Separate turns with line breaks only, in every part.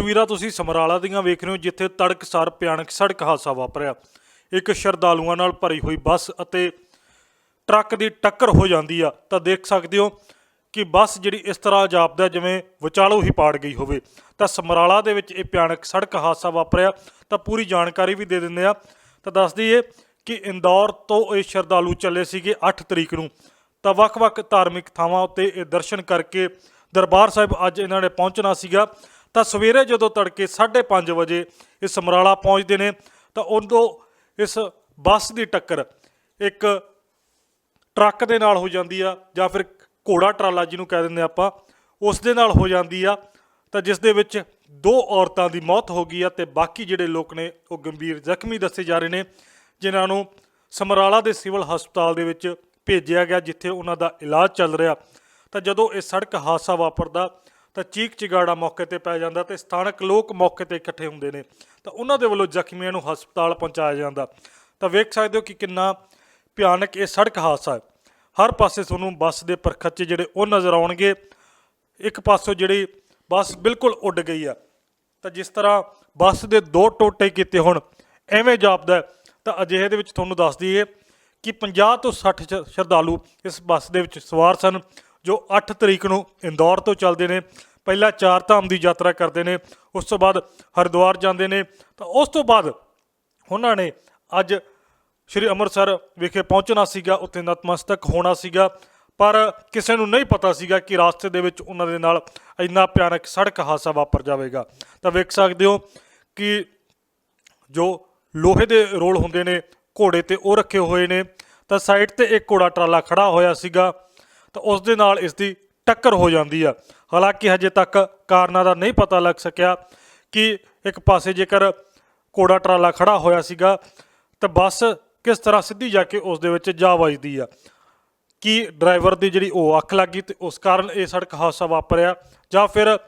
ਤਸਵੀਰਾਂ ਤੁਸੀਂ ਸਮਰਾਲਾ ਦੀਆਂ ਵੇਖ ਰਹੇ ਹੋ, ਜਿੱਥੇ ਤੜਕਸਾਰ ਭਿਆਨਕ ਸੜਕ ਹਾਦਸਾ ਵਾਪਰਿਆ। ਇੱਕ ਸ਼ਰਧਾਲੂਆਂ ਨਾਲ ਭਰੀ ਹੋਈ ਬੱਸ ਅਤੇ ਟਰੱਕ ਦੀ ਟੱਕਰ ਹੋ ਜਾਂਦੀ ਆ। ਤਾਂ ਦੇਖ ਸਕਦੇ ਹੋ ਕਿ ਬੱਸ ਜਿਹੜੀ ਇਸ ਤਰ੍ਹਾਂ ਜਾਪਦਾ ਜਿਵੇਂ ਵਿਚਾਲੋ ਹੀ ਪਾੜ ਗਈ ਹੋਵੇ। ਤਾਂ ਸਮਰਾਲਾ ਦੇ ਵਿੱਚ ਇਹ ਭਿਆਨਕ ਸੜਕ ਹਾਦਸਾ ਵਾਪਰਿਆ। ਤਾਂ ਪੂਰੀ ਜਾਣਕਾਰੀ ਵੀ ਦੇ ਦਿੰਦੇ ਆ ਤਾਂ ਦੱਸ ਦਈਏ ਕਿ ਇੰਦੌਰ ਤੋਂ ਇਹ ਸ਼ਰਧਾਲੂ ਚੱਲੇ ਸੀਗੇ 8 ਤਰੀਕ ਨੂੰ। ਤਾਂ ਵੱਖ-ਵੱਖ ਧਾਰਮਿਕ ਥਾਵਾਂ ਉੱਤੇ ਇਹ ਦਰਸ਼ਨ ਕਰਕੇ ਦਰਬਾਰ ਸਾਹਿਬ ਅੱਜ ਇਹਨਾਂ ਨੇ ਪਹੁੰਚਣਾ ਸੀਗਾ। ਤਾਂ ਸਵੇਰੇ ਜਦੋਂ ਤੜਕੇ 5:30 ਵਜੇ ਇਹ ਸਮਰਾਲਾ ਪਹੁੰਚਦੇ ਨੇ, ਤਾਂ ਉਦੋਂ ਇਸ ਬੱਸ ਦੀ ਟੱਕਰ ਇੱਕ ਟਰੱਕ ਦੇ ਨਾਲ ਹੋ ਜਾਂਦੀ ਆ, ਜਾਂ ਫਿਰ ਘੋੜਾ ਟਰਾਲਾ ਜਿਹਨੂੰ ਕਹਿ ਦਿੰਦੇ ਆਪਾਂ, ਉਸ ਦੇ ਨਾਲ ਹੋ ਜਾਂਦੀ ਆ। ਤਾਂ ਜਿਸ ਦੇ ਵਿੱਚ ਦੋ ਔਰਤਾਂ ਦੀ ਮੌਤ ਹੋ ਗਈ ਆ ਤੇ ਬਾਕੀ ਜਿਹੜੇ ਲੋਕ ਨੇ, ਉਹ ਗੰਭੀਰ ਜ਼ਖਮੀ ਦੱਸੇ ਜਾ ਰਹੇ ਨੇ, ਜਿਨ੍ਹਾਂ ਨੂੰ ਸਮਰਾਲਾ ਦੇ ਸਿਵਲ ਹਸਪਤਾਲ ਦੇ ਵਿੱਚ ਭੇਜਿਆ ਗਿਆ, ਜਿੱਥੇ ਉਹਨਾਂ ਦਾ ਇਲਾਜ ਚੱਲ ਰਿਹਾ। ਤਾਂ ਜਦੋਂ ਇਹ ਸੜਕ ਹਾਦਸਾ ਵਾਪਰਦਾ ਤਾਂ ਚੀਕ ਚਿਗਾੜਾ ਮੌਕੇ ਤੇ ਪੈ ਜਾਂਦਾ ਤੇ ਸਥਾਨਕ ਲੋਕ ਮੌਕੇ ਤੇ ਇਕੱਠੇ ਹੁੰਦੇ ਨੇ। ਤਾਂ ਉਹਨਾਂ ਦੇ ਵੱਲੋਂ ਜ਼ਖਮੀਆਂ ਨੂੰ ਹਸਪਤਾਲ ਪਹੁੰਚਾਇਆ ਜਾਂਦਾ। ਤਾਂ ਵੇਖ ਸਕਦੇ ਹੋ ਕਿ ਕਿੰਨਾ ਭਿਆਨਕ ਇਹ ਸੜਕ ਹਾਦਸਾ ਹੈ। ਹਰ ਪਾਸੇ ਤੁਹਾਨੂੰ ਬੱਸ ਦੇ ਪਰਖੱਚੇ ਜਿਹੜੇ ਉਹ ਨਜ਼ਰ ਆਉਣਗੇ। ਇੱਕ ਪਾਸੋਂ ਜਿਹੜੀ ਬੱਸ ਬਿਲਕੁਲ ਉੱਡ ਗਈ ਆ। ਤਾਂ ਜਿਸ ਤਰ੍ਹਾਂ ਬੱਸ ਦੇ ਦੋ ਟੋਟੇ ਕੀਤੇ ਹੁਣ, ਐਵੇਂ ਜਾਪਦਾ ਤਾਂ ਅਜਿਹੇ ਦੇ ਵਿੱਚ ਤੁਹਾਨੂੰ ਦੱਸ ਦਈਏ ਕਿ 50 ਤੋਂ 60 ਸ਼- ਸ਼ਰਧਾਲੂ ਇਸ ਬੱਸ ਦੇ ਵਿੱਚ ਸਵਾਰ ਸਨ। ਜੋ 8 ਤਰੀਕ ਨੂੰ ਇੰਦੌਰ ਤੋਂ ਚੱਲਦੇ ਨੇ, ਪਹਿਲਾਂ ਚਾਰ ਧਾਮ ਦੀ ਯਾਤਰਾ ਕਰਦੇ ਨੇ, ਉਸ ਤੋਂ ਬਾਅਦ ਹਰਿਦੁਆਰ ਜਾਂਦੇ ਨੇ, ਤਾਂ ਉਸ ਤੋਂ ਬਾਅਦ ਉਹਨਾਂ ਨੇ ਅੱਜ ਸ਼੍ਰੀ ਅੰਮ੍ਰਿਤਸਰ ਵਿਖੇ ਪਹੁੰਚਣਾ ਸੀਗਾ, ਉੱਥੇ ਨਤਮਸਤਕ ਹੋਣਾ ਸੀਗਾ, ਪਰ ਕਿਸੇ ਨੂੰ ਨਹੀਂ ਪਤਾ ਸੀਗਾ ਕਿ ਰਾਸਤੇ ਦੇ ਵਿੱਚ ਉਹਨਾਂ ਦੇ ਨਾਲ ਇੰਨਾ ਭਿਆਨਕ ਸੜਕ ਹਾਦਸਾ ਵਾਪਰ ਜਾਵੇਗਾ। ਤਾਂ ਵੇਖ ਸਕਦੇ ਹੋ ਕਿ ਜੋ ਲੋਹੇ ਦੇ ਰੋਲ ਹੁੰਦੇ ਨੇ, ਘੋੜੇ ਤੇ ਉਹ ਰੱਖੇ ਹੋਏ ਨੇ, ਤਾਂ ਸਾਈਡ ਤੇ ਇੱਕ ਘੋੜਾ ਟਰਾਲਾ ਖੜਾ ਹੋਇਆ ਸੀਗਾ ਤਾਂ ਉਸ ਦੇ ਨਾਲ ਇਸ ਦੀ ਟੱਕਰ ਹੋ ਜਾਂਦੀ ਆ। ਹਾਲਾਂਕਿ ਹਜੇ ਤੱਕ ਕਾਰਨਾਂ ਦਾ ਨਹੀਂ ਪਤਾ ਲੱਗ ਸਕਿਆ ਕਿ ਇੱਕ ਪਾਸੇ ਜੇਕਰ ਘੋੜਾ ਟਰਾਲਾ ਖੜਾ ਹੋਇਆ ਸੀਗਾ, ਤਾਂ ਬੱਸ ਕਿਸ ਤਰ੍ਹਾਂ ਸਿੱਧੀ ਜਾ ਕੇ ਉਸ ਦੇ ਵਿੱਚ ਜਾ ਵੱਜਦੀ ਆ। ਕਿ ਡਰਾਈਵਰ ਦੀ ਜਿਹੜੀ ਉਹ ਅੱਖ ਲੱਗ ਗਈ ਤੇ ਉਸ ਕਾਰਨ ਇਹ ਸੜਕ ਹਾਦਸਾ ਵਾਪਰਿਆ ਜਾਂ ਫਿਰ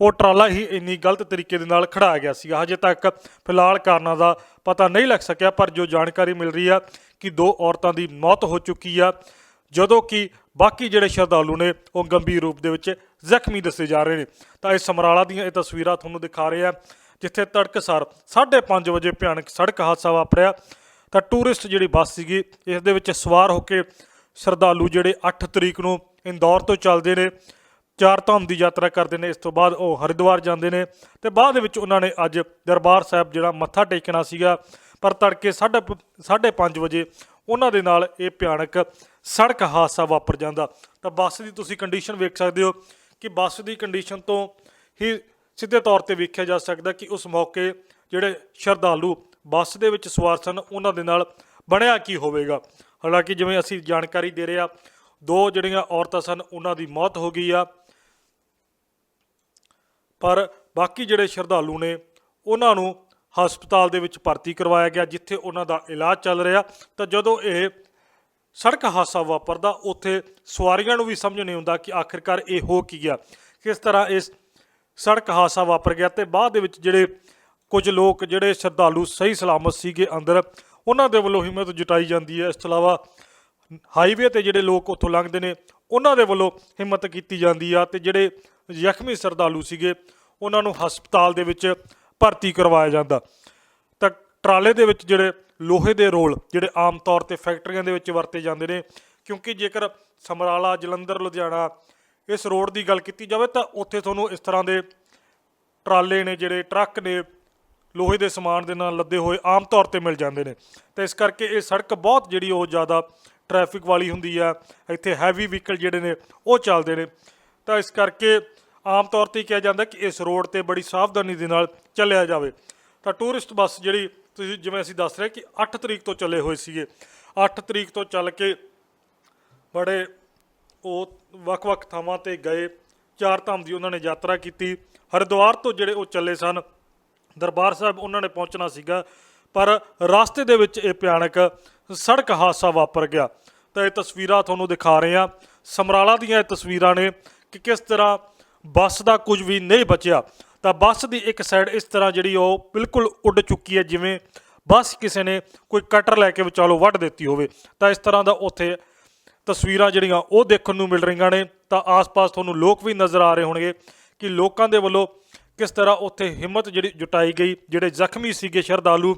ਉਹ ਟਰਾਲਾ ਹੀ ਇੰਨੀ ਗਲਤ ਤਰੀਕੇ ਦੇ ਨਾਲ ਖੜਾ ਗਿਆ ਸੀਗਾ? ਹਜੇ ਤੱਕ ਫਿਲਹਾਲ ਕਾਰਨਾਂ ਦਾ ਪਤਾ ਨਹੀਂ ਲੱਗ ਸਕਿਆ, ਪਰ ਜੋ ਜਾਣਕਾਰੀ ਮਿਲ ਰਹੀ ਆ ਕਿ ਦੋ ਔਰਤਾਂ ਦੀ ਮੌਤ ਹੋ ਚੁੱਕੀ ਆ, ਜਦੋਂ ਕਿ ਬਾਕੀ ਜਿਹੜੇ ਸ਼ਰਧਾਲੂ ਨੇ, ਉਹ ਗੰਭੀਰ ਰੂਪ ਦੇ ਵਿੱਚ ਜ਼ਖਮੀ ਦੱਸੇ ਜਾ ਰਹੇ ਨੇ। ਤਾਂ ਇਹ ਸਮਰਾਲਾ ਦੀਆਂ ਇਹ ਤਸਵੀਰਾਂ ਤੁਹਾਨੂੰ ਦਿਖਾ ਰਹੇ ਆ, ਜਿੱਥੇ ਤੜਕਸਾਰ 5:30 ਵਜੇ ਭਿਆਨਕ ਸੜਕ ਹਾਦਸਾ ਵਾਪਰਿਆ। ਤਾਂ ਟੂਰਿਸਟ ਜਿਹੜੀ ਬੱਸ ਸੀਗੀ, ਇਸ ਦੇ ਵਿੱਚ ਸਵਾਰ ਹੋ ਕੇ ਸ਼ਰਧਾਲੂ ਜਿਹੜੇ 8 ਤਰੀਕ ਨੂੰ ਇੰਦੌਰ ਤੋਂ ਚੱਲਦੇ ਨੇ, ਚਾਰ ਧਾਮ ਦੀ ਯਾਤਰਾ ਕਰਦੇ ਨੇ। ਇਸ ਤੋਂ ਬਾਅਦ ਉਹ ਹਰਿਦੁਆਰ ਜਾਂਦੇ ਨੇ ਤੇ ਬਾਅਦ ਵਿੱਚ ਉਹਨਾਂ ਨੇ ਅੱਜ ਦਰਬਾਰ ਸਾਹਿਬ ਜਿਹੜਾ ਮੱਥਾ ਟੇਕਣਾ ਸੀਗਾ, ਪਰ ਤੜਕੇ 5:30 ਵਜੇ ਉਹਨਾਂ ਦੇ ਨਾਲ ਇਹ ਭਿਆਨਕ ਸੜਕ ਹਾਦਸਾ ਵਾਪਰ ਜਾਂਦਾ। ਤਾਂ ਬੱਸ ਦੀ ਤੁਸੀਂ ਕੰਡੀਸ਼ਨ ਵੇਖ ਸਕਦੇ ਹੋ ਕਿ ਬੱਸ ਦੀ ਕੰਡੀਸ਼ਨ ਤੋਂ ਹੀ ਸਿੱਧੇ ਤੌਰ ਤੇ ਵੇਖਿਆ ਜਾ ਸਕਦਾ ਕਿ ਉਸ ਮੌਕੇ ਜਿਹੜੇ ਸ਼ਰਧਾਲੂ ਬੱਸ ਦੇ ਵਿੱਚ ਸਵਾਰ ਸਨ, ਉਹਨਾਂ ਦੇ ਨਾਲ ਬਣਿਆ ਕੀ ਹੋਵੇਗਾ। ਹਾਲਾਂਕਿ ਜਿਵੇਂ ਅਸੀਂ ਜਾਣਕਾਰੀ ਦੇ ਰਹੇ ਆ ਦੋ ਜਿਹੜੀਆਂ ਔਰਤਾਂ ਸਨ, ਉਹਨਾਂ ਦੀ ਮੌਤ ਹੋ ਗਈ ਆ। ਪਰ ਬਾਕੀ ਜਿਹੜੇ ਸ਼ਰਧਾਲੂ ਨੇ, ਉਹਨਾਂ ਨੂੰ ਹਸਪਤਾਲ ਦੇ ਵਿੱਚ ਭਰਤੀ ਕਰਵਾਇਆ ਗਿਆ, ਜਿੱਥੇ ਉਹਨਾਂ ਦਾ ਇਲਾਜ ਚੱਲ ਰਿਹਾ। ਤਾਂ ਜਦੋਂ ਇਹ ਸੜਕ ਹਾਦਸਾ ਵਾਪਰਦਾ, ਉੱਥੇ ਸਵਾਰੀਆਂ ਨੂੰ ਵੀ ਸਮਝ ਨਹੀਂ ਆਉਂਦਾ ਕਿ ਆਖਿਰਕਾਰ ਇਹ ਹੋ ਕੀ ਗਿਆ। ਕਿਸ ਤਰ੍ਹਾਂ ਇਸ ਸੜਕ ਹਾਦਸਾ ਵਾਪਰ ਗਿਆ ਤੇ ਬਾਅਦ ਦੇ ਵਿੱਚ ਜਿਹੜੇ ਕੁਝ ਲੋਕ, ਜਿਹੜੇ ਸ਼ਰਧਾਲੂ ਸਹੀ ਸਲਾਮਤ ਸੀਗੇ ਅੰਦਰ, ਉਹਨਾਂ ਦੇ ਵੱਲੋਂ ਹਿੰਮਤ ਜੁਟਾਈ ਜਾਂਦੀ ਹੈ। ਇਸ ਤੋਂ ਇਲਾਵਾ ਹਾਈਵੇ ਤੇ ਜਿਹੜੇ ਲੋਕ ਉੱਥੋਂ ਲੰਘਦੇ ਨੇ, ਉਹਨਾਂ ਦੇ ਵੱਲੋਂ ਹਿੰਮਤ ਕੀਤੀ ਜਾਂਦੀ ਆ ਤੇ ਜਿਹੜੇ ਜ਼ਖਮੀ ਸ਼ਰਧਾਲੂ ਸੀਗੇ, ਉਹਨਾਂ ਨੂੰ ਹਸਪਤਾਲ ਦੇ ਵਿੱਚ ਭਰਤੀ ਕਰਵਾਇਆ ਜਾਂਦਾ। ਤਾਂ ਟਰਾਲੇ ਦੇ ਵਿੱਚ ਜਿਹੜੇ ਲੋਹੇ ਦੇ ਰੋਲ, ਜਿਹੜੇ ਆਮ ਤੌਰ ਤੇ ਫੈਕਟਰੀਆਂ ਦੇ ਵਿੱਚ ਵਰਤੇ ਜਾਂਦੇ ਨੇ, ਕਿਉਂਕਿ ਜੇਕਰ ਸਮਰਾਲਾ, ਜਲੰਧਰ, ਲੁਧਿਆਣਾ ਇਸ ਰੋਡ ਦੀ ਗੱਲ ਕੀਤੀ ਜਾਵੇ ਤਾਂ ਉੱਥੇ ਤੁਹਾਨੂੰ ਇਸ ਤਰ੍ਹਾਂ ਦੇ ਟਰਾਲੇ ਨੇ, ਜਿਹੜੇ ਟਰੱਕ ਨੇ, ਲੋਹੇ ਦੇ ਸਮਾਨ ਦੇ ਨਾਲ ਲੱਦੇ ਹੋਏ ਆਮ ਤੌਰ ਤੇ ਮਿਲ ਜਾਂਦੇ ਨੇ। ਤਾਂ ਇਸ ਕਰਕੇ ਇਹ ਸੜਕ ਬਹੁਤ ਜਿਹੜੀ ਉਹ ਜ਼ਿਆਦਾ ਟ੍ਰੈਫਿਕ ਵਾਲੀ ਹੁੰਦੀ ਆ, ਇੱਥੇ ਹੈਵੀ ਵਹੀਕਲ ਜਿਹੜੇ ਨੇ ਉਹ ਚੱਲਦੇ ਨੇ। ਤਾਂ ਇਸ ਕਰਕੇ ਆਮ ਤੌਰ ਤੇ ਕਿਹਾ ਜਾਂਦਾ ਕਿ ਇਸ ਰੋਡ ਤੇ ਬੜੀ ਸਾਵਧਾਨੀ ਦੇ ਨਾਲ ਚੱਲਿਆ ਜਾਵੇ। ਤਾਂ ਟੂਰਿਸਟ ਬੱਸ ਜਿਹੜੀ ਤੁਸੀਂ ਜਿਵੇਂ ਅਸੀਂ ਦੱਸ ਰਹੇ ਕਿ 8 ਤਰੀਕ ਤੋਂ ਚੱਲੇ ਹੋਏ ਸੀਗੇ। 8 ਤਰੀਕ ਤੋਂ ਚੱਲ ਕੇ ਬੜੇ ਉਹ ਵੱਖ-ਵੱਖ ਥਾਵਾਂ ਤੇ ਗਏ। ਚਾਰ ਧਾਮ ਦੀ ਉਹਨਾਂ ਨੇ ਯਾਤਰਾ ਕੀਤੀ। ਹਰਿਦੁਆਰ ਤੋਂ ਜਿਹੜੇ ਉਹ ਚੱਲੇ ਸਨ, ਦਰਬਾਰ ਸਾਹਿਬ ਉਹਨਾਂ ਨੇ ਪਹੁੰਚਣਾ ਸੀਗਾ। ਪਰ ਰਸਤੇ ਦੇ ਵਿੱਚ ਇਹ ਭਿਆਨਕ ਸੜਕ ਹਾਦਸਾ ਵਾਪਰ ਗਿਆ। ਤਾਂ ਇਹ ਤਸਵੀਰਾਂ ਤੁਹਾਨੂੰ ਦਿਖਾ ਰਹੇ ਹਾਂ। ਸਮਰਾਲਾ ਦੀਆਂ ਇਹ ਤਸਵੀਰਾਂ ਨੇ ਕਿ ਕਿਸ ਤਰ੍ਹਾਂ ਬੱਸ ਦਾ ਕੁਝ ਵੀ ਨਹੀਂ ਬਚਿਆ। ਤਾਂ ਬੱਸ ਦੀ ਇੱਕ ਸਾਈਡ ਇਸ ਤਰ੍ਹਾਂ ਜਿਹੜੀ ਉਹ ਬਿਲਕੁਲ ਉੱਡ ਚੁੱਕੀ ਹੈ, ਜਿਵੇਂ ਬੱਸ ਕਿਸੇ ਨੇ ਕੋਈ ਕਟਰ ਲੈ ਕੇ ਵਿਚਾਲੋ ਵੱਢ ਦਿੱਤੀ ਹੋਵੇ। ਤਾਂ ਇਸ ਤਰ੍ਹਾਂ ਦਾ ਉੱਥੇ ਤਸਵੀਰਾਂ ਜਿਹੜੀਆਂ ਉਹ ਦੇਖਣ ਨੂੰ ਮਿਲ ਰਹੀਆਂ ਨੇ। ਤਾਂ ਆਸ-ਪਾਸ ਤੁਹਾਨੂੰ ਲੋਕ ਵੀ ਨਜ਼ਰ ਆ ਰਹੇ ਹੋਣਗੇ ਕਿ ਲੋਕਾਂ ਦੇ ਵੱਲੋਂ ਕਿਸ ਤਰ੍ਹਾਂ ਉੱਥੇ ਹਿੰਮਤ ਜਿਹੜੀ ਜੁਟਾਈ ਗਈ, ਜਿਹੜੇ ਜ਼ਖਮੀ ਸੀਗੇ ਸ਼ਰਧਾਲੂ,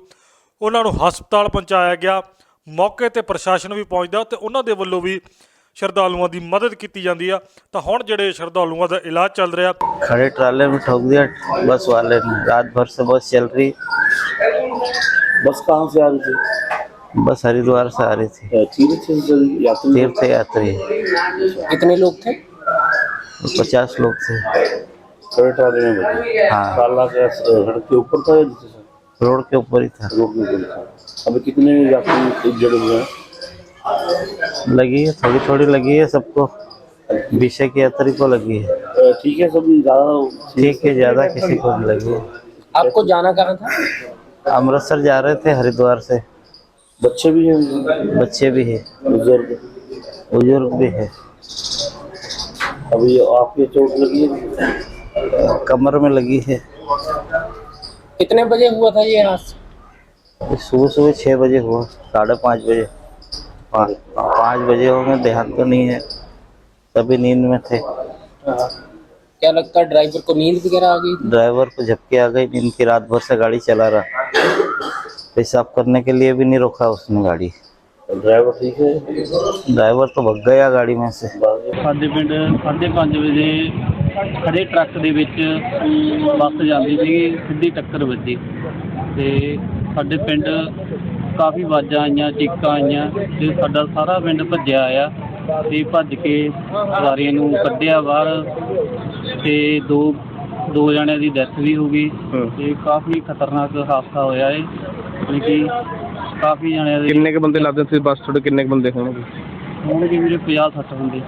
ਉਹਨਾਂ ਨੂੰ ਹਸਪਤਾਲ ਪਹੁੰਚਾਇਆ ਗਿਆ। ਮੌਕੇ ਤੇ ਪ੍ਰਸ਼ਾਸਨ ਵੀ ਪਹੁੰਚਦਾ ਤੇ ਉਹਨਾਂ ਦੇ ਵੱਲੋਂ ਵੀ ਸ਼ਰਧਾਲੂਆਂ ਦੀ ਮਦਦ ਕੀਤੀ ਜਾਂਦੀ ਆ ਤਾਂ ਹੁਣ ਜਿਹੜੇ ਸ਼ਰਧਾਲੂਆਂ ਦਾ ਇਲਾਜ ਚੱਲ ਰਿਹਾ
खड़े ट्राले में ठोक दिया बस वाले ने रात भर से बस चल रही
बस कहाँ से आ रही थी
बस हरिद्वार से आ रही थी
अ, तीर्थ यात्री
तीर्थ यात्री
कितने लोग थे
पचास लोग थे
खड़े ट्राले में बजे
हाँ
ताला के सड़क के ऊपर था या नीचे था
रोड के ऊपर ही था
रोड में ऊपर था अभी कितने यात्री जड़े हुए हैं
लगी है थोड़ी थोड़ी लगी है सबको विषय की यात्री को लगी है।
ठीक है सब ज़्यादा
ठीक है ज़्यादा किसी को नहीं लगी है।
आपको जाना कहाँ था?
अमृतसर जा रहे थे हरिद्वार से।
बच्चे भी हैं?
बच्चे भी है।
बुज़ुर्ग।
बुज़ुर्ग भी है।
अभी आपके चोट लगी है?
कमर में लगी है।
कितने बजे हुआ था ये हादसा?
सुबह सुबह छः बजे हुआ साढ़े पाँच बजे। पाँच पाँच बजे होंगे ध्यान तो नहीं है तभी नींद में थे
क्या लगता है ड्राइवर को नींद वगैरह आ गई
ड्राइवर को झपके आ गई नींद की रात भर से गाड़ी चला रहा पेशाब करने के लिए भी नहीं रोका उसने गाड़ी
ड्राइवर ठीक है
ड्राइवर तो भग गया गाड़ी में से
ਸਾਡੇ ਪਿੰਡ 5:30 ਵਜੇ ਖੜੇ ਟਰੱਕ ਦੇ ਵਿੱਚ ਬੱਸ ਜਾਂਦੀ ਸੀ ਸਿੱਧੀ ਟੱਕਰ ਵੱਜੀ ਤੇ ਸਾਡੇ ਪਿੰਡ ਕਾਫੀ ਆਵਾਜ਼ਾਂ ਆਈਆਂ ਚੀਕਾਂ ਆਈਆਂ ਤੇ ਸਾਡਾ ਸਾਰਾ ਪਿੰਡ ਭੱਜਿਆ ਆ ਤੇ ਭੱਜ ਕੇ ਸਵਾਰੀਆਂ ਨੂੰ ਕੱਢਿਆ ਬਾਹਰ ਤੇ ਦੋ ਦੋ ਜਣਿਆਂ ਦੀ ਡੈਥ ਵੀ ਹੋ ਗਈ ਤੇ ਕਾਫੀ ਖਤਰਨਾਕ ਹਾਦਸਾ ਹੋਇਆ ਏ ਯਾਨੀ ਕਿ ਕਾਫੀ ਜਣਿਆਂ ਦੇ
ਕਿੰਨੇ ਕ ਬੰਦੇ ਲੱਗਦੇ ਸੀ ਬੱਸ ਤੁਹਾਡੇ ਕਿੰਨੇ ਕ ਬੰਦੇ ਹੋਣਗੇ?
ਹੋਣਗੇ ਵੀਰੇ 50 60 ਬੰਦੇ।